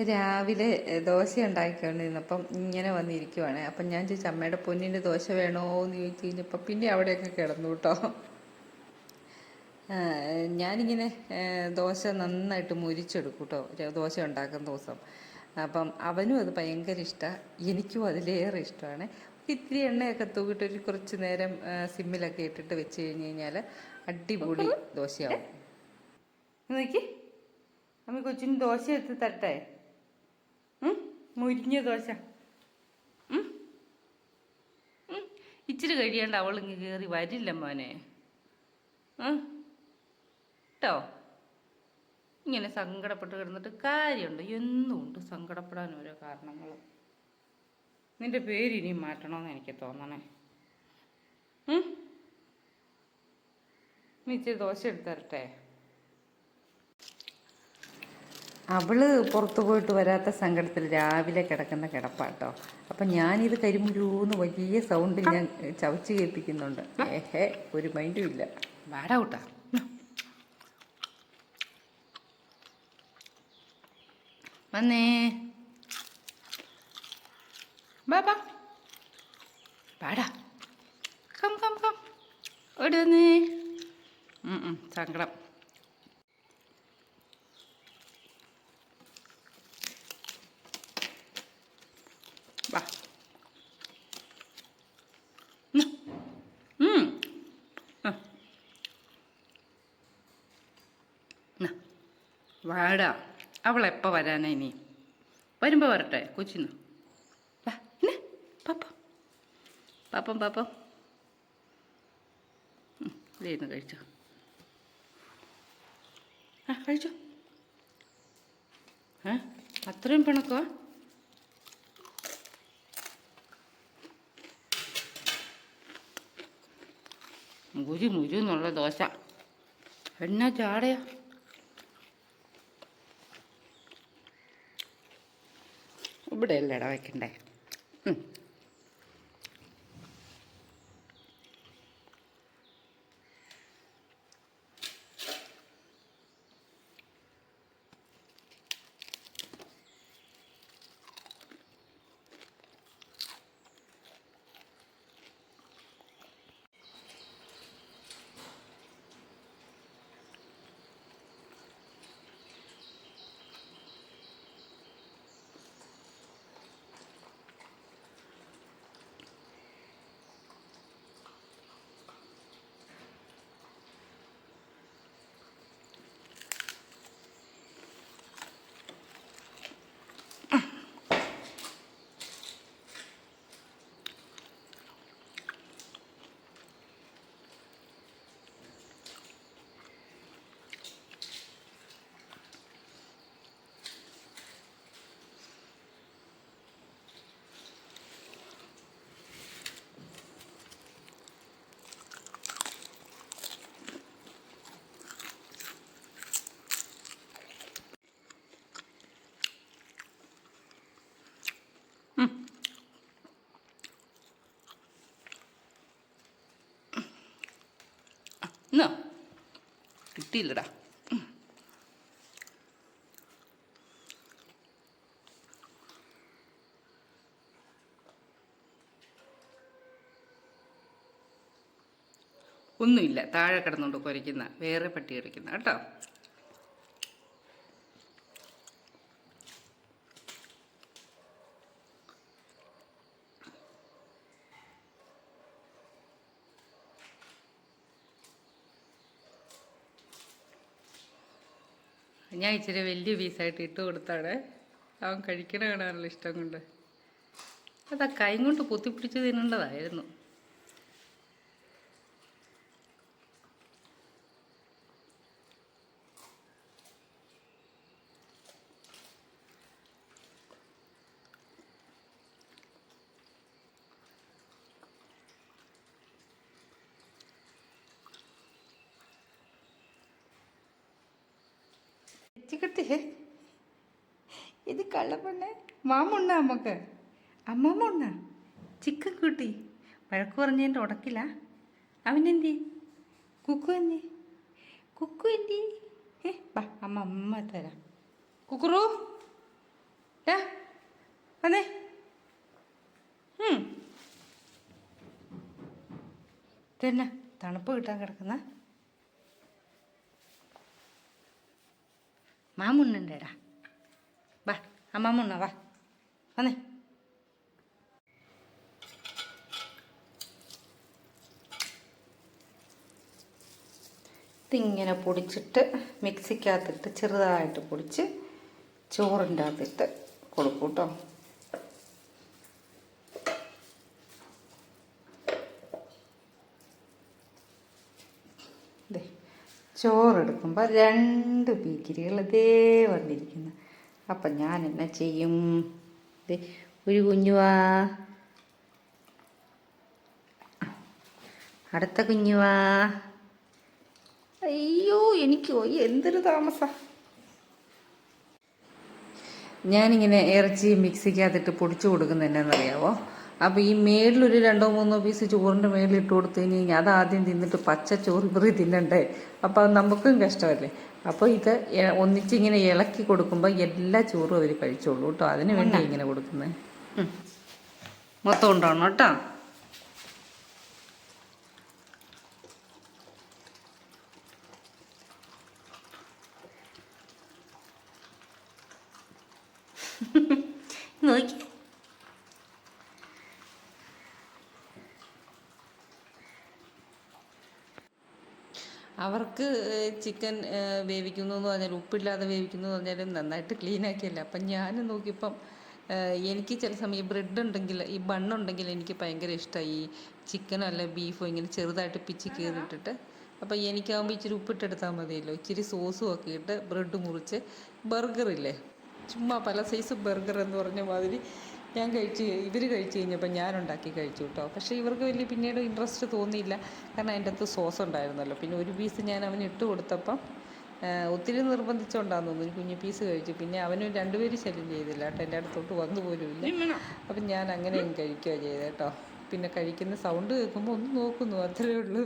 രാവിലെ ദോശ ഉണ്ടാക്കിക്കൊണ്ടിരുന്നപ്പം ഇങ്ങനെ വന്നിരിക്കുവാണ്. അപ്പം ഞാൻ ചോദിച്ചു അമ്മയുടെ പൊന്നിന്റെ ദോശ വേണോ എന്ന് ചോദിച്ചു കഴിഞ്ഞപ്പോൾ പിന്നെ അവിടെയൊക്കെ കിടന്നു കേട്ടോ ഞാനിങ്ങനെ ദോശ നന്നായിട്ട് മുരിച്ചെടുക്കും കേട്ടോ ദോശ ഉണ്ടാക്കുന്ന ദിവസം. അപ്പം അവനും അത് ഭയങ്കര ഇഷ്ടമാണ് എനിക്കും അതിലേറെ ഇഷ്ടമാണ്. ഇത്തിരി എണ്ണയൊക്കെ തൂക്കിയിട്ട് ഒരു കുറച്ച് നേരം സിമ്മിലൊക്കെ ഇട്ടിട്ട് വെച്ച് കഴിഞ്ഞ് കഴിഞ്ഞാൽ അടിപൊളി ദോശയാവും. നോക്കി. അമ്മ കൊച്ചിന് ദോശ എത്തി തരട്ടെ? ഉം? മുരിഞ്ഞ ദോശ. ഇച്ചിരി കഴിയാണ്ട് അവളിങ്ങ് കയറി വരില്ല മോനെ? കേട്ടോ ഇങ്ങനെ സങ്കടപ്പെട്ട് കിടന്നിട്ട് കാര്യമുണ്ട്. എന്തുകൊണ്ട് സങ്കടപ്പെടാൻ ഓരോ കാരണങ്ങൾ. നിന്റെ പേര് ഇനി മാറ്റണമെന്ന് എനിക്ക് തോന്നണേ? നീ ഇച്ചിരി ദോശ എടുത്ത് അവൾ പുറത്തു പോയിട്ട് വരാത്ത സങ്കടത്തിൽ രാവിലെ കിടക്കുന്ന കിടപ്പാട്ടോ. അപ്പം ഞാനിത് കരിമുരൂന്ന് വലിയ സൗണ്ടിൽ ഞാൻ ചവച്ച് കേൾപ്പിക്കുന്നുണ്ട്. ഏഹേ ഒരു മൈൻഡും ഇല്ല. വാടാ വന്നേ. ബാബാ പാടാ കം കം കം. ഓടി സങ്കടം. വാടാ. അവൾ എപ്പോൾ വരാനാ ഇനി? വരുമ്പോൾ വരട്ടെ കൊച്ചിന്ന് വാ ഇന്നെ പാപ്പ. പാപ്പം പാപ്പം. ഇരുന്ന് കഴിച്ചോ. ആ കഴിച്ചോ. ഏ അത്രയും പിണക്കോ? മുരി മുരി എന്നുള്ള ദോശ. എന്നാ ചാടയാ. ഇവിടെ അല്ലേ കിട്ടിയില്ലടാ. ഒന്നുമില്ല. താഴെ കിടന്നുകൊണ്ട് കുരയ്ക്കുന്ന വേറെ പട്ടി കുരയ്ക്കുന്ന. കേട്ടോ? ഞാൻ ഇച്ചിരി വലിയ പീസായിട്ട് ഇട്ട് കൊടുത്താണ്. അവൻ കഴിക്കണ കാണാനുള്ള ഇഷ്ടം കൊണ്ട്. അതാ കൈ കൊണ്ട് പൊത്തിപ്പിടിച്ച് തിന്നേണ്ടതായിരുന്നു. ചിക്കട്ടെ ഇത് കള്ളപ്പെണ്ണ്. മാമുണ്ണ നമുക്ക് അമ്മമ്മ ഉണ്ണ ചിക്കൻ കൂട്ടി. വഴക്ക് പറഞ്ഞതിന്റെ ഉടക്കില്ല അവനെന്തി? കുക്കു എന്തി? കുക്കു എന്തി? ഏ ബാ അമ്മ അമ്മ തരാം. കുക്കുറു. ഡാ വന്നേ. തന്നെ തണുപ്പ് കിട്ടാൻ കിടക്കുന്ന? മാമുണ്ണന്റെടാ വാ ആ മാമുണ്ണ വാ. വന്നേ. ഇതിങ്ങനെ പൊടിച്ചിട്ട് മിക്സിക്കകത്തിട്ട് ചെറുതായിട്ട് പൊടിച്ച് ചോറിന്റെ അകത്തിട്ട് കൊടുക്കും കേട്ടോ. ചോറെടുക്കുമ്പോൾ രണ്ട് പീക്കിരികൾ ഇതേ വന്നിരിക്കുന്നു അപ്പം ഞാൻ എന്നാ ചെയ്യും ഒരു കുഞ്ഞുവാ അടുത്ത കുഞ്ഞുവാ അയ്യോ എനിക്ക് എന്തൊരു താമസ. ഞാനിങ്ങനെ ഇറച്ചി മിക്സിക്കകത്തിട്ട് പൊടിച്ചു കൊടുക്കുന്നതെന്നറിയാവോ അപ്പോൾ ഈ മേളിലൊരു രണ്ടോ മൂന്നോ പീസ് ചോറിന്റെ മേളിൽ ഇട്ട് കൊടുത്തു കഴിഞ്ഞ് കഴിഞ്ഞാൽ അത് ആദ്യം തിന്നിട്ട് പച്ച ചോറ് ഇവറി തിന്നണ്ടേ? അപ്പോൾ അത് നമുക്കും കഷ്ടമല്ലേ? അപ്പോൾ ഇത് ഒന്നിച്ചിങ്ങനെ ഇളക്കി കൊടുക്കുമ്പോൾ എല്ലാ ചോറും അവർ കഴിച്ചോളൂ കേട്ടോ. അതിന് വേണ്ടി ഇങ്ങനെ കൊടുക്കുന്നത് മൊത്തം ഉണ്ടാവണം കേട്ടോ നോക്കി അവർക്ക് ചിക്കൻ വേവിക്കുന്നു എന്ന് പറഞ്ഞാൽ ഉപ്പില്ലാതെ വേവിക്കുന്നു എന്ന് പറഞ്ഞാലും നന്നായിട്ട് ക്ലീൻ ആക്കിയല്ല. അപ്പം ഞാൻ നോക്കിയപ്പം എനിക്ക് ചില സമയം ബ്രെഡ് ഉണ്ടെങ്കിൽ ഈ ബണ്ണുണ്ടെങ്കിൽ എനിക്ക് ഭയങ്കര ഇഷ്ടമായി ഈ ചിക്കനോ അല്ല ബീഫോ ഇങ്ങനെ ചെറുതായിട്ട് പിച്ചി കീറിയിട്ടിട്ട് അപ്പം എനിക്കാകുമ്പോൾ ഇച്ചിരി ഉപ്പിട്ടെടുത്താൽ മതിയല്ലോ. ഇച്ചിരി സോസും ഒക്കെ ഇട്ട് ബ്രെഡ് മുറിച്ച്. ബർഗറില്ലേ ചുമ്മാ പല സൈസ് ബർഗർ എന്ന് പറഞ്ഞ മാതിരി. ഞാൻ കഴിച്ച് ഇവർ കഴിച്ച് കഴിഞ്ഞപ്പോൾ ഞാൻ ഉണ്ടാക്കി കഴിച്ചു കേട്ടോ പക്ഷേ ഇവർക്ക് വലിയ പിന്നീട് ഇൻട്രസ്റ്റ് തോന്നിയില്ല. കാരണം അതിന്റെ അകത്ത് സോസ് ഉണ്ടായിരുന്നല്ലോ. പിന്നെ ഒരു പീസ് ഞാൻ അവന് ഇട്ട് കൊടുത്തപ്പം ഒത്തിരി നിർബന്ധിച്ചുകൊണ്ടാന്ന് തോന്നുന്നു. ഒരു കുഞ്ഞു പീസ് കഴിച്ചു. പിന്നെ അവനും രണ്ടുപേരും ശല്യം ചെയ്തില്ല കേട്ടോ എന്റെ അടുത്തോട്ട് വന്നു പോലും ഇല്ല. അപ്പം ഞാൻ അങ്ങനെയും കഴിക്കുക ചെയ്തത് കേട്ടോ പിന്നെ കഴിക്കുന്ന സൗണ്ട് കേൾക്കുമ്പോൾ ഒന്ന് നോക്കുന്നു. അത്രയേ ഉള്ളൂ.